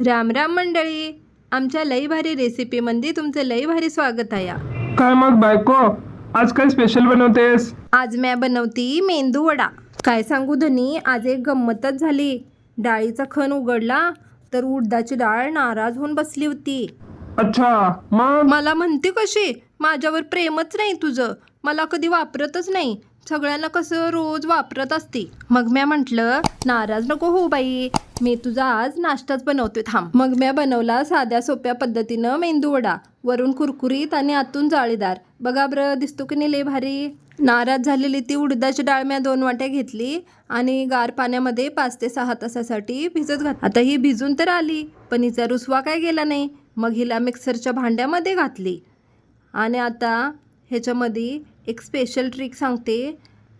राम राम मंडळी आमच्या लई भारी रेसिपीमध्ये तुमचं लई भारी स्वागत आहे. काय मग बायको आज काय स्पेशल बनवतेस? आज म्या बनवती मेंदू वडा. काय सांगू धनी आज एक गंमतच झाली. डाळीचा खण उघडला तर उडदाची डाळ नाराज होऊन बसली होती. अच्छा मग? मला म्हणते कशी माझ्यावर प्रेमच नाही तुझं. मला कधी वापरतच नाही. सगळ्यांना कसं रोज वापरत असते. मग म्या म्हटलं नाराज नको हो बाई. मी तुझा आज नाश्ताच बनवते थांब. मग म्या बनवला साध्या सोप्या पद्धतीनं मेंदू वडा. वरून कुरकुरीत आणि आतून जाळीदार. बघा बरं दिसतो की नाही लय भारी? नाराज झालेली ती उडदाची डाळ म्या दोन वाट्या घेतली आणि गार पाण्यामध्ये पाच ते सहा तासासाठी भिजत घात आता ही भिजून तर आली पण हिचा रुसवा काय गेला नाही. मग हिला मिक्सरच्या भांड्यामध्ये घातली. आणि आता ह्याच्यामध्ये एक स्पेशल ट्रिक सांगते.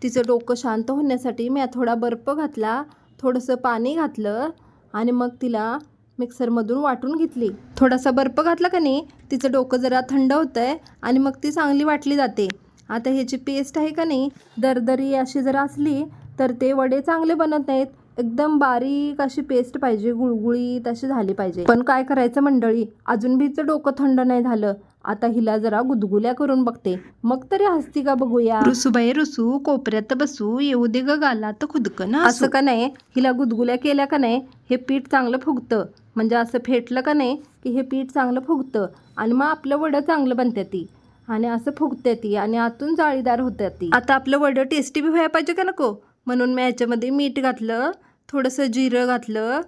तिचं डोकं शांत होण्यासाठी मी थोडा बर्फ घातला थोडंसं पाणी घातलं आणि मग तिला मिक्सरमधून वाटून घेतली. थोडासा बर्फ घातला का नाही तिचं डोकं जरा थंड होतं आहे आणि मग ती चांगली वाटली जाते. आता ह्याची पेस्ट आहे का नाही दरदरी अशी जर असली तर ते वडे चांगले बनत नाहीत. एकदम बारीक अशी पेस्ट पाहिजे गुळगुळीत अशी झाली पाहिजे. पण काय करायचं मंडळी अजून बीचं डोकं थंड नाही झालं. आता हिला जरा गुदगुल्या करून बघते. मग तरी हसती का बघूया? रुसूबाई रुसू कोपऱ्यात बसू येऊ दे ग गाला तर खुदकं ना असं का नाही? हिला गुदगुल्या केल्या का नाही? हे पीठ चांगलं फुगतं. म्हणजे असं फेटलं का नाही की हे पीठ चांगलं फुगतं? आणि मग आपलं वडं चांगलं बनते ती. आणि असं फुगते ती आणि आतून जाळीदार होते ती. आता आपलं वडं टेस्टी बी व्हायला पाहिजे का नको? म्हणून मी याच्यामध्ये मीठ घातलं थोडंसं जिरं घातलं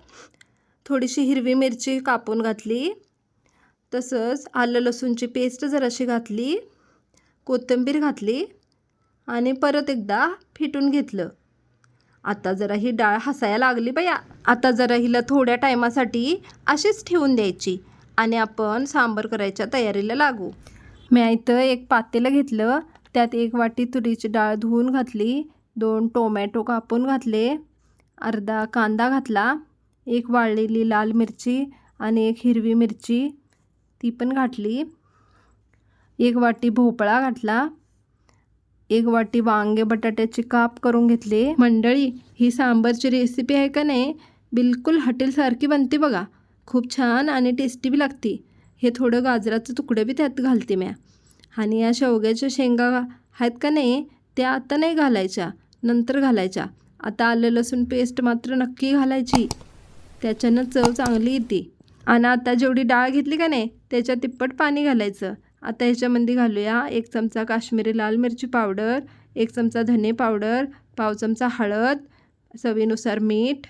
थोडीशी हिरवी मिरची कापून घातली. तसंच आलं लसूणची पेस्ट जराशी घातली कोथिंबीर घातली आणि परत एकदा फिटून घेतलं. आता जरा ही डाळ हसायला लागली बया आता जरा हिला थोड्या टायमासाठी अशीच ठेवून द्यायची आणि आपण सांबर करायच्या तयारीला लागू. मी इथं एक पातेलं घेतलं. त्यात एक वाटी तुरीची डाळ धुवून घातली दोन टोमॅटो कापून घातले अर्धा कांदा घातला एक वाळलेली लाल मिरची आणि एक हिरवी मिरची. ती पण घातली. एक वाटी भोपळा घातला. एक वाटी वांगे बटाट्याचे काप करून घेतले. मंडळी ही सांबरची रेसिपी आहे का नाही? बिलकुल हॉटेलसारखी बनते बघा. खूप छान आणि टेस्टी बी लागते. हे थोडं गाजराचं तुकडं बी त्यात घालते म्या. आणि या शेवग्याच्या शेंगा आहेत का नाही? त्या आता नाही घालायच्या. नंतर घालायच्या. आता आलं लसूण पेस्ट मात्र नक्की घालायची. त्याच्यानं चव चांगली येते. आणि आता जेवढी डाळ घेतली का नाही त्याच्या तिप्पट पाणी घालायचं. आता ह्याच्यामध्ये घालूया एक चमचा काश्मीरी लाल मिरची पावडर एक चमचा धने पावडर पाव चमचा हळद चवीनुसार मीठ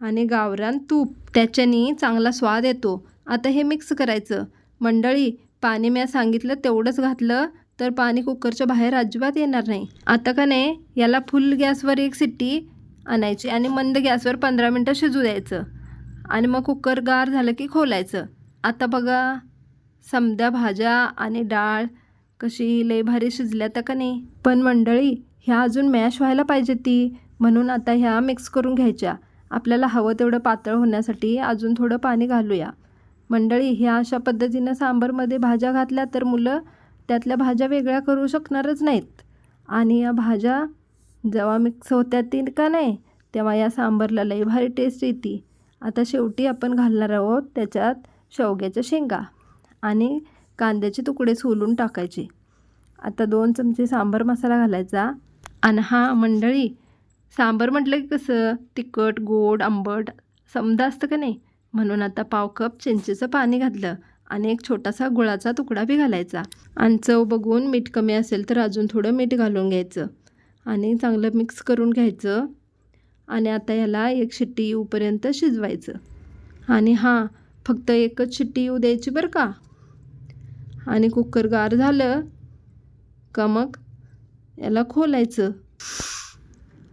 आणि गावरान तूप. त्याच्यानी चांगला स्वाद येतो. आता हे मिक्स करायचं. मंडळी पाणी मी सांगितलं तेवढंच घातलं तर पाणी कुकरच्या बाहेर अजिबात येणार नाही. आता का नाही याला फुल गॅसवर एक सिट्टी आणायची आणि मंद गॅसवर पंधरा मिनटं शिजू द्यायचं. आणि मग कुकर गार झालं की खोलायचं. आता बघा समद्या भाज्या आणि डाळ कशी लय भारी शिजल्या तर का नाही. पण मंडळी ह्या अजून मॅश व्हायला पाहिजे ती. म्हणून आता ह्या मिक्स करून घ्यायच्या. आपल्याला हवं तेवढं पातळ होण्यासाठी अजून थोडं पाणी घालूया. मंडळी ह्या अशा पद्धतीनं सांबारमध्ये भाज्या घातल्या तर मुलं त्यातल्या भाज्या वेगळ्या करू शकणारच नाहीत. आणि या भाज्या जेव्हा मिक्स होत्या ती का नाही तेव्हा या सांबारला लई भारी टेस्ट येते. आता शेवटी आपण घालणार आहोत त्याच्यात शेवग्याच्या शेंगा आणि कांद्याचे तुकडे सोलून टाकायचे. आता दोन चमचे सांबार मसाला घालायचा आणि हा मंडळी सांबार म्हटलं की कसं? तिखट गोड आंबट समजा असतं का नाही? म्हणून आता पाव कप चिंचेचं पाणी घातलं आणि एक छोटासा गुळाचा तुकडा बी घालायचा. आणि चव बघून मीठ कमी असेल तर अजून थोडं मीठ घालून घ्यायचं आणि चांगलं मिक्स करून घ्यायचं. आणि आता याला एक शिट्टी येऊपर्यंत शिजवायचं. आणि हां फक्त एकच शिट्टी येऊ द्यायची बरं का? आणि कुकर गार झालं का मग? याला खोलायचं.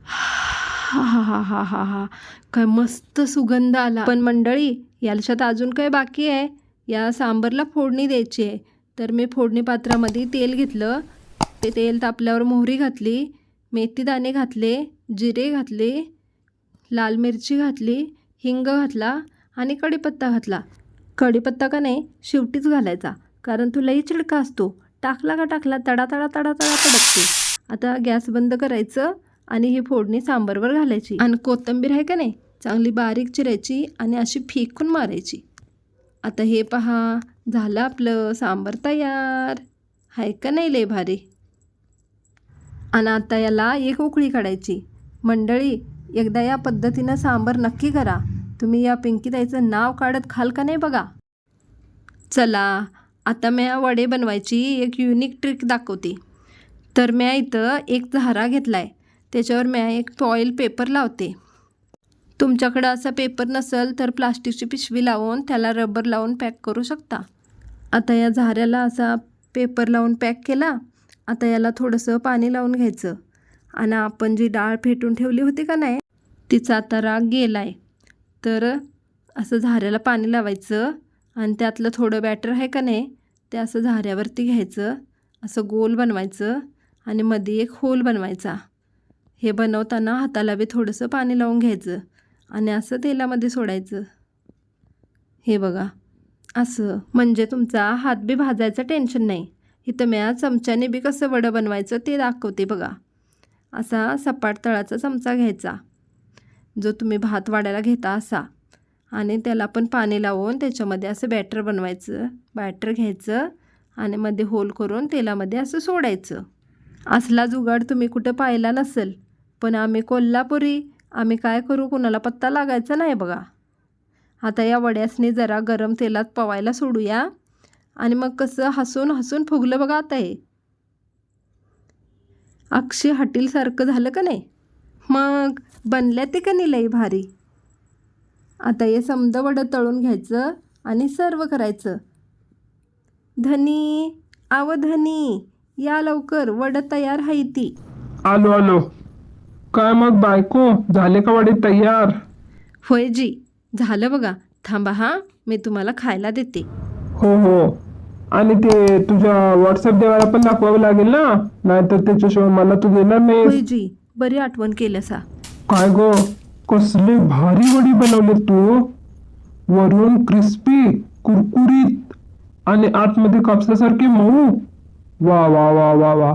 हा हा हा हा हा हा. काय मस्त सुगंध आला. पण मंडळी याच्यात अजून काय बाकी आहे? या सांबरला फोडणी द्यायची आहे. तर मी फोडणी पात्रामध्ये तेल घेतलं. ते तेल तापल्यावर मोहरी घातली मेथी दाणे घातले जिरे घातले लाल मिरची घातली हिंग घातला आणि कढीपत्ता घातला. कढीपत्ता का नाही शेवटीच घालायचा. कारण तो लई चिडका असतो. टाकला का टाकला तडा तडा तडा तडा तडकते. आता गॅस बंद करायचं आणि ही फोडणी सांबरवर घालायची. आणि कोथिंबीर आहे का नाही चांगली बारीक चिरायची आणि अशी फेकून मारायची. आता हे पहा झालं आपलं सांबार तयार. आहे का नाही लय भारी. आणि आता याला एक उकळी काढायची. मंडळी एकदा या पद्धतीनं सांबार नक्की करा. तुम्ही या पिंकीताईचं नाव काढत खाल का नाही बघा? चला आता मी वडे बनवायची एक युनिक ट्रिक दाखवते. तर म्या इथं एक झारा घेतला आहे त्याच्यावर म्या एक फॉईल पेपर लावते. तुमच्याकडं असा पेपर नसेल तर प्लास्टिकची पिशवी लावून त्याला रबर लावून पॅक करू शकता. आता या झाऱ्याला असा पेपर लावून पॅक केला. आता याला थोडंसं पाणी लावून घ्यायचं. आणि आपण जी डाळ फेटून ठेवली होती का नाही तिचा आता राग गेला आहे तर असं झाऱ्याला पाणी लावायचं आणि त्यातलं थोडं बॅटर आहे का नाही ते असं झाऱ्यावरती घ्यायचं असं गोल बनवायचं आणि मध्ये एक होल बनवायचा. हे बनवताना हाताला बी थोडंसं पाणी लावून घ्यायचं आणि असं तेलामध्ये सोडायचं. हे बघा असं. म्हणजे तुमचा हात बी भाजायचं टेन्शन नाही. इथं म्या चमच्याने बी कसं वडं बनवायचं ते दाखवते बघा. असा सपाट तळाचा चमचा घ्यायचा जो तुम्ही भात वाढायला घेता असा. आणि त्याला पण पाणी लावून त्याच्यामध्ये असं बॅटर बनवायचं बॅटर घ्यायचं आणि मध्ये होल करून तेलामध्ये असं सोडायचं. असला जुगाड तुम्ही कुठं पाहिला नसेल पण आम्ही कोल्हापुरी आम्ही काय करू? कुणाला पत्ता लागायचा नाही बघा. आता या वड्यासनी जरा गरम तेलात पवायला सोडूया. आणि मग कसं हसून हसून फुगलं बघा आता हे. अक्षय हटीलसारखं झालं का नाही? मग बनल्या ते का नाही भारी? आता हे समद वडं तळून घ्यायचं आणि सर्व करायचं. धनी आव धनी या लवकर वडं तयार आहे ती. आलो आलो. काय मग बायको? झाले का वडे तयार? होय जी झालं बघा. थांबा हा मी तुम्हाला खायला देते. हो हो. आणि ते तुझ्या व्हॉट्सअप देवाला पण दाखवावं लागेल ना? नाहीतर त्याच्याशिवाय मला तू देणार होय नाही जी बरी आठवण केलं सा काय गो? कसले भारी वडी बनवले तू. वरून क्रिस्पी कुरकुरीत आणि आतमध्ये कापसासारखे मऊ. वा वा वा वा वा.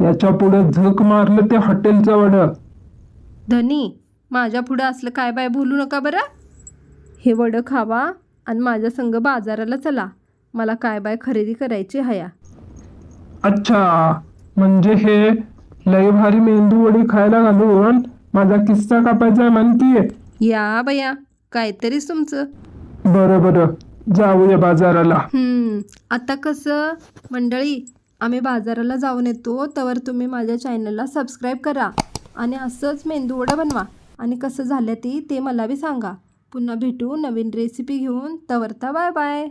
याच्यापुढे झक मारलं ते हॉटेलचं वड. धनी माझ्या पुढं असलं काय बाय बोलू नका बरं. हे वडं खावा आणि माझ्या संग बाजाराला चला. मला काय बाय खरेदी करायची हया? अच्छा म्हणजे हे लय भारी मेंदू वडी खायला घालून माझा किस्सा कापायचा म्हणतीये. या बया काहीतरीच तुमचं. बरं बरं. जाऊया बाजाराला. हम्म, आता कसं? मंडळी आम्ही बाजाराला जाऊन येतो तर तुम्ही माझ्या चॅनलला सबस्क्राईब करा आणि असंच मेंदूवडा बनवा. आणि कसं झालं ती ते मला बी सांगा. पुन्हा भेटू नवीन रेसिपी घेऊन तवरता बाय बाय.